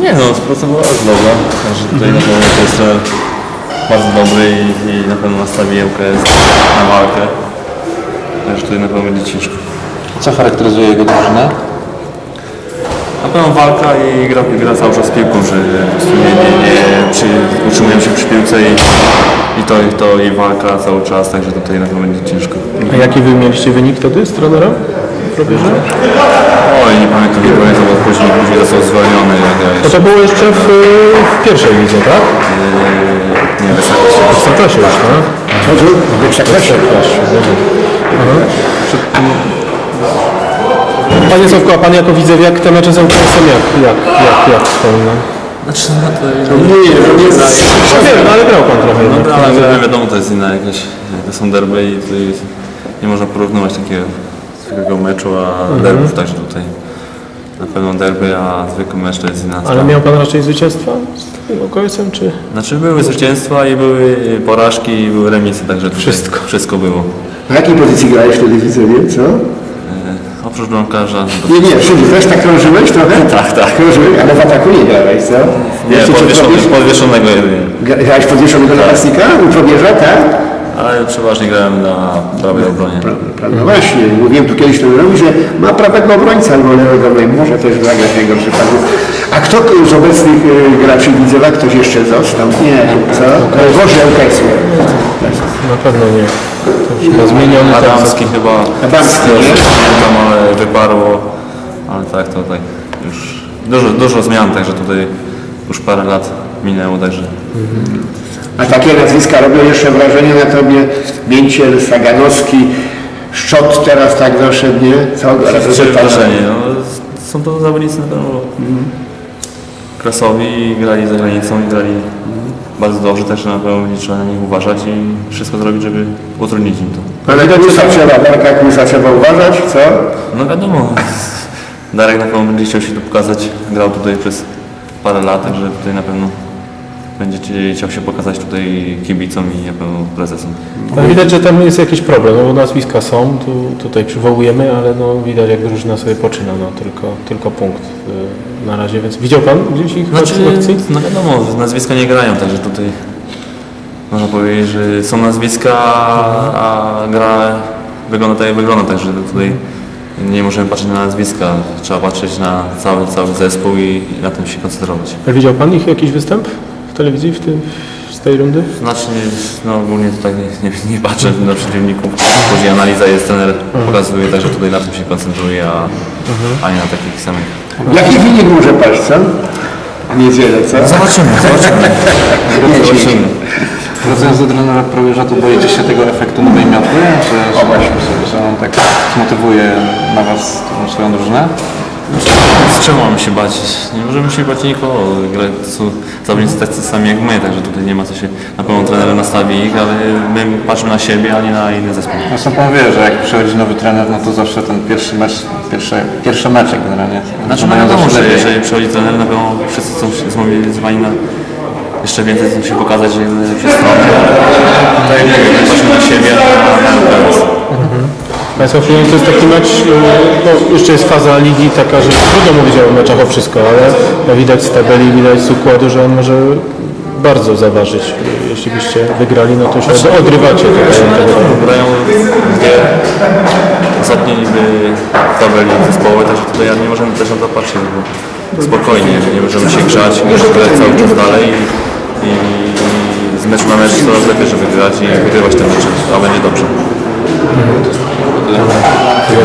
Nie no, spracowała jest dobra, także tutaj na pewno to jest bardzo dobry i, i na pewno nastawi ŁKS na walkę. Także tutaj na pewno będzie ciężko. Co charakteryzuje jego drużynę? Na pewno walka i gra, gra cały czas piłką, że po prostu nie, nie, nie przy, utrzymują się przy piłce i, i to, i to i walka cały czas, także tutaj na pewno będzie ciężko. A jaki wy mieliście wynik wtedy z trenerem? W Probierze? Oj, nie pamiętam, nie pamiętam, bo później, później został zwolniony. To to było jeszcze w, w pierwszej lidze, tak? yy, nie wysoko się. W Santosie już, tak? W Ekstraklasie. Panie Sławko, a Pan jako widzew, jak te mecze z ŁKS-em, jak, jak, jak, jak wspomina? Znaczy, no to Nie, to nie jest... Wiem, ale grał Pan trochę. No ale wi- wiadomo, to jest inna jakaś, to są derby i tutaj nie można porównywać takiego zwykłego meczu, a derbów, także tutaj na pewno derby, a zwykły mecz to jest inna Ale miał Pan raczej zwycięstwa z tym ŁKS-em, czy? Znaczy były zwycięstwa i były porażki i były remisy, także tutaj Wszystko. wszystko było. Na jakiej pozycji grałeś wtedy w Widzewie, co? E, Oprócz bramkarza, Nie, nie, wszędzie też tak krążyłeś trochę? Tak, tak. Krążyłeś, ale w ataku nie grałeś, co? nie, podwieszony, podwieszonego jedynie. Gra- Grałeś podwieszonego napastnika u Probierza, tak? Ale przeważnie grałem na prawej obronie. Pra- No właśnie, mówiłem tu kiedyś trenerowi, że ma prawego obrońca albo lewego obrońca, może też zagrać w jego przypadku. A kto z obecnych y, graczy Widzewa, ktoś jeszcze został? Nie, co? Boże LKS-u. Na pewno nie. To zmieniony. Adamski chyba, Adamski, też nie? pamiętam, ale wyparło, ale tak, to tak już dużo, dużo zmian, także tutaj już parę lat minęło, także A takie nazwiska robią jeszcze wrażenie na tobie? Mięciel, Saganowski, Szczot teraz tak doszedł, nie? Co? Wrażenie, no, są to zawodnicy na pewno klasowi, grali za granicą i grali bardzo dobrze, także na pewno będzie trzeba na nich uważać i wszystko zrobić, żeby utrudnić im to. Ale Kłusa trzeba, Darka Kłusa trzeba uważać, co? No wiadomo, Darek na pewno będzie chciał się tu pokazać, grał tutaj przez parę lat, także tutaj na pewno będzie chciał się pokazać tutaj kibicom i pewno prezesom. Ale widać, że tam jest jakiś problem, no bo nazwiska są, tu, tutaj przywołujemy, ale no widać jak drużyna sobie poczyna, no tylko, tylko punkt y, na razie, więc widział Pan gdzieś ich Znaczy, akcji? no wiadomo, nazwiska nie grają, także tutaj można powiedzieć, że są nazwiska, a gra wygląda tak jak wygląda, także tutaj nie możemy patrzeć na nazwiska, trzeba patrzeć na cały, cały zespół i, na tym się koncentrować. Ale widział Pan ich jakiś występ w telewizji w tym, z tej rundy? Znaczy, no ogólnie tutaj nie, nie, nie patrzę na przeciwników, później analiza jest, trener pokazuje, także tutaj na tym się koncentruje, a, a nie na takich samych. Jaki wynik może paść, co? W niedzielę, co? Zobaczymy, zobaczymy. zobaczymy. Wracając do trenera Probierza, to boicie się tego efektu nowej miotły? Że, że, że on tak zmotywuje na Was tą swoją drużynę? Z czego mamy się bać? Nie możemy się bać nikogo. Są zawodnicy tacy sami jak my, także tutaj nie ma co się na pewno trener nastawi ich, ale my patrzymy na siebie, a nie na inny zespół. Zresztą Pan wie, że jak przychodzi nowy trener, no to zawsze ten pierwszy mecz, pierwsze, pierwsze mecze generalnie. Znaczy no wiadomo, że jeżeli przychodzi trener, na pewno wszyscy są zmobilizowani na jeszcze więcej chcą się pokazać, że się strony. Tutaj my patrzymy na siebie, a na LKS. Państwa przyjęli, to jest taki mecz, y, no jeszcze jest faza ligi taka, że trudno mówić o meczach o wszystko, ale no widać z tabeli, widać z układu, że on może bardzo zaważyć. Jeśli byście wygrali, no to się od- odrywacie tutaj od tego. Grają dwie ostatnie niby tabeli zespołowe, także tutaj nie możemy też na to patrzeć, bo spokojnie, nie możemy się grzać, musimy grać cały czas dalej i, i z meczu na mecz coraz lepiej, żeby grać i wygrywać te mecze, a będzie dobrze. せの。